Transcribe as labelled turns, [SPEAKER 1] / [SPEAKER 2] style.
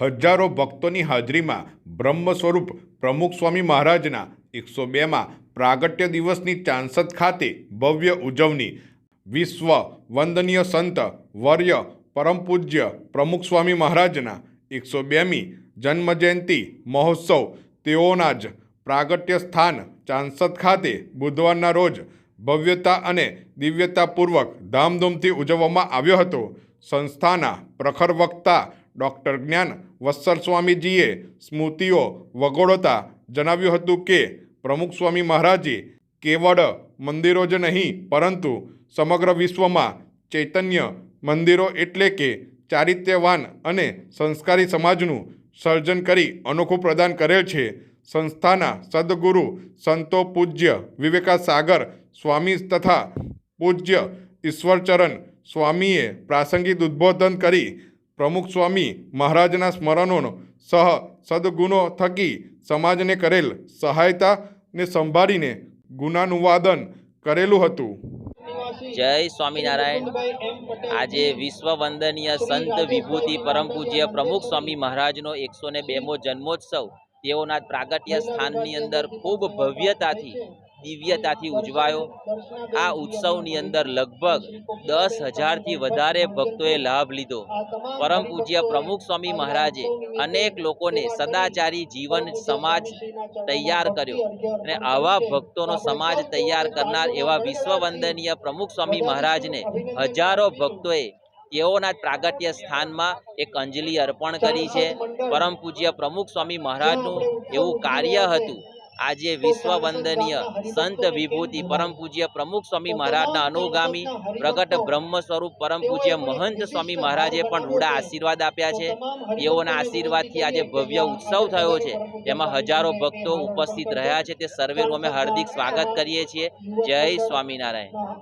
[SPEAKER 1] હજારો ભક્તોની હાજરીમાં બ્રહ્મ સ્વરૂપ પ્રમુખ સ્વામી મહારાજના એકસો બેમાં પ્રાગટ્ય દિવસની ચાંસદ ખાતે ભવ્ય ઉજવણી. વિશ્વ વંદનીય સંત વર્ય પરમ પૂજ્ય પ્રમુખ સ્વામી મહારાજના એકસો બેમી જન્મજયંતિ મહોત્સવ તેઓના જ પ્રાગટ્ય સ્થાન ચાંસદ ખાતે બુધવારના રોજ ભવ્યતા અને દિવ્યતાપૂર્વક ધામધૂમથી ઉજવવામાં આવ્યો હતો. સંસ્થાના પ્રખર વક્તા ડૉક્ટર જ્ઞાન વત્સર સ્વામીજીએ સ્મૃતિઓ વગોળતા જણાવ્યું હતું કે, પ્રમુખ સ્વામી મહારાજે કેવળ મંદિરો જ નહીં, પરંતુ સમગ્ર વિશ્વમાં ચૈતન્ય મંદિરો એટલે કે ચારિત્ર્યવાન અને સંસ્કારી સમાજનું સર્જન કરી અનોખું પ્રદાન કરેલ છે. સંસ્થાના સદગુરુ સંતો પૂજ્ય વિવેકાસાગર સ્વામી તથા પૂજ્ય ઈશ્વરચરણ સ્વામીએ પ્રાસંગિક ઉદ્બોધન કરી પ્રમુખ સ્વામી મહારાજના સ્મરણોનો સહ સદગુણો થકી સમાજને કરેલ સહાયતાને સંભાળીને ગુણાનુવાદન કરેલું હતું.
[SPEAKER 2] જય સ્વામિનારાયણ. આજે વિશ્વ વંદનીય સંત વિભૂતિ પરમ પૂજ્ય પ્રમુખ સ્વામી મહારાજનો એકસો ને બેમો જન્મોત્સવ તેઓના પ્રાગટ્ય સ્થાનની અંદર ખૂબ ભવ્યતાથી દિવ્યતાથી ઉજવાયો. આ ઉત્સવની અંદર લગભગ દસ હજારથી વધારે ભક્તોએ લાભ લીધો. પરમ પૂજ્ય પ્રમુખ સ્વામી મહારાજે અનેક લોકોને સદાચારી જીવન સમાજ તૈયાર કર્યો અને આવા ભક્તોનો સમાજ તૈયાર કરનાર એવા વિશ્વ વંદનીય પ્રમુખ સ્વામી મહારાજને હજારો ભક્તોએ તેઓના પ્રાગટ્ય સ્થાનમાં એક અંજલિ અર્પણ કરી છે. પરમ પૂજ્ય પ્રમુખ સ્વામી મહારાજનું એવું કાર્ય હતું આજે વિશ્વ વંદનીય સંત વિભૂતિ પરમ પૂજ્ય પ્રમુખ સ્વામી મહારાજના અનુગામી પ્રગટ બ્રહ્મ સ્વરૂપ પરમ પૂજ્ય મહંત સ્વામી મહારાજે પણ રૂડા આશીર્વાદ આપ્યા છે. તેઓના આશીર્વાદથી આજે ભવ્ય ઉત્સવ થયો છે. તેમાં હજારો ભક્તો ઉપસ્થિત રહ્યા છે. તે સર્વેનું અમે હાર્દિક સ્વાગત કરીએ છીએ. જય સ્વામિનારાયણ.